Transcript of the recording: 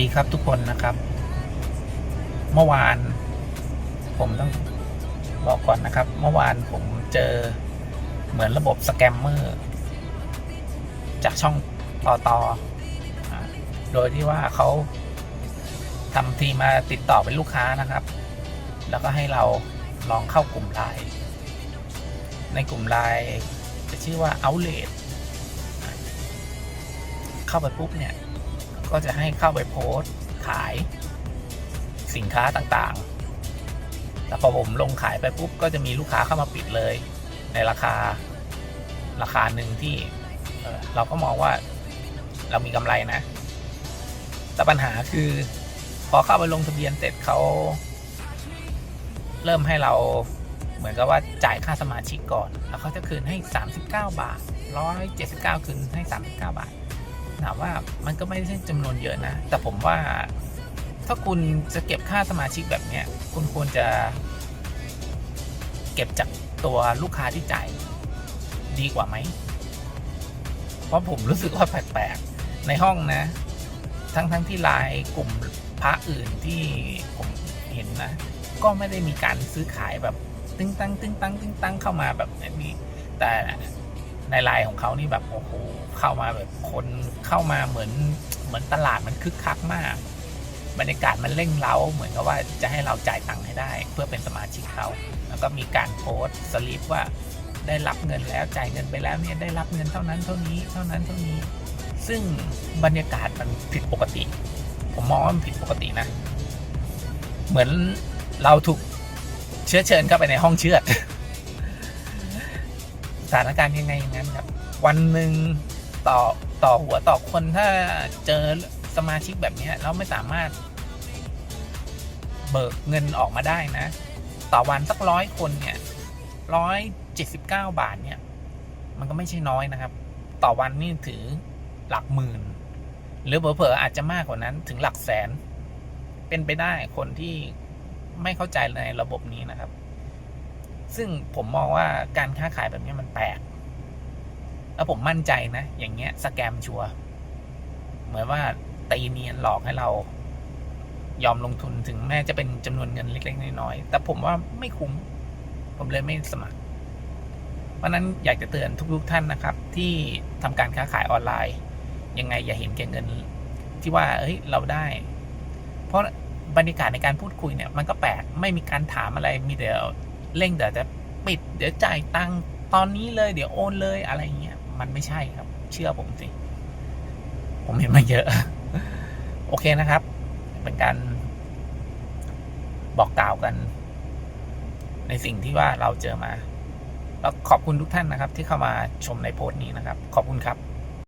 ดีครับทุกคนนะครับ เมื่อวาน ผมต้องบอกก่อนนะครับ เมื่อวานผมเจอเหมือนระบบสแกมเมอร์ จากช่องต่อต่อโดยที่ว่าเขาทำทีมาติดต่อเป็นลูกค้านะครับ แล้วก็ให้เราลองเข้ากลุ่มไลน์ในกลุ่มไลน์จะชื่อว่า Outlet เข้าไปปุ๊บเนี่ย ก็จะให้เข้าไปโพสต์ขายสินค้าต่างๆแต่พอผมลงขายไปปุ๊บก็จะมีลูกค้าเข้ามาปิดเลย ในราคาราคาหนึ่งที่เอ่อเราก็มองว่าเรามีกำไรนะ แต่ปัญหาคือ พอเข้าไปลงทะเบียนเสร็จเขาเริ่มให้เราเหมือนกับว่าจ่ายค่าสมาชิกก่อน แล้วเขาจะคืนให้ 39 บาท 179 คืนให้ 39 บาท ถามว่ามันก็ไม่ใช่จำนวนเยอะนะ แต่ผมว่าถ้าคุณจะเก็บค่าสมาชิกแบบเนี้ยคุณควรจะ เก็บจากตัวลูกค้าที่จ่ายดีกว่าไหม เพราะผมรู้สึกว่าแปลกๆ ในห้องนะ ทั้งทั้งที่ไลน์กลุ่มพระอื่นที่ผมเห็นนะ ก็ไม่ได้มีการซื้อขายแบบ ตึ้งตั้งตึ้งตั้งตึ้งตั้งเข้ามาแบบนี้แต่ ในไลน์ของเขานี่แบบโอ้โหเข้ามาแบบคนเข้ามาเหมือนเหมือนตลาดมันคึกคักมาก บรรยากาศมันเร่งเร้าเหมือนกับว่าจะให้เราจ่ายตังค์ให้ได้ เพื่อเป็นสมาชิกเขาแล้วก็มีการโพสต์สลิปว่าได้รับเงินแล้วจ่ายเงินไปแล้วเนี่ยได้รับเงินเท่านั้นเท่านี้เท่านั้นเท่านี้ ซึ่งบรรยากาศมันผิดปกติ ผมมองว่ามันผิดปกตินะ เหมือนเราถูกเชื้อเชิญเข้าไปในห้องเชือด สถานการณ์ยังไงอย่างนั้นครับ วันหนึ่งต่อต่อหัวต่อคนถ้าเจอสมาชิกแบบนี้เราไม่สามารถ เบิกเงินออกมาได้นะ ต่อวันสักร้อยคนเนี่ยร้อยเจ็ดสิบเก้าบาทเนี่ย มันก็ไม่ใช่น้อยนะครับ ต่อวันนี่ถือหลักหมื่น หรือเผลอๆอาจจะมากกว่านั้นถึงหลักแสน เป็นไปได้คนที่ไม่เข้าใจในระบบนี้นะครับ ซึ่งผมมองว่าการค้าขายแบบนี้มันแปลกแล้วผมมั่นใจนะ อย่างเงี้ยสแกมชัวเหมือนว่าตีเนียนหลอกให้เรา ยอมลงทุนถึงแม้จะเป็นจำนวนเงินเล็กๆน้อยๆแต่ผมว่าไม่คุ้ม ผมเลยไม่สมัครเพราะฉะนั้นอยากจะเตือนทุกๆท่านนะครับ ที่ทำการค้าขายออนไลน์ ยังไงอย่าเห็นแก่เงิน ที่ว่า เอ้ย เราได้ เพราะบรรยากาศในการพูดคุยเนี่ย มันก็แปลกไม่มีการถามอะไรมีแต่ เร่งแต่จะปิดเดี๋ยวจ่ายตังค์ตอนนี้เลย เดี๋ยวโอนเลยอะไรเงี้ยมันไม่ใช่ครับ เชื่อผมสิ ผมเห็นมาเยอะ โอเคนะครับ เป็นการบอกกล่าวกัน ในสิ่งที่ว่าเราเจอมา แล้วขอบคุณทุกท่านนะครับ ที่เข้ามาชมในโพสต์นี้นะครับ ขอบคุณครับ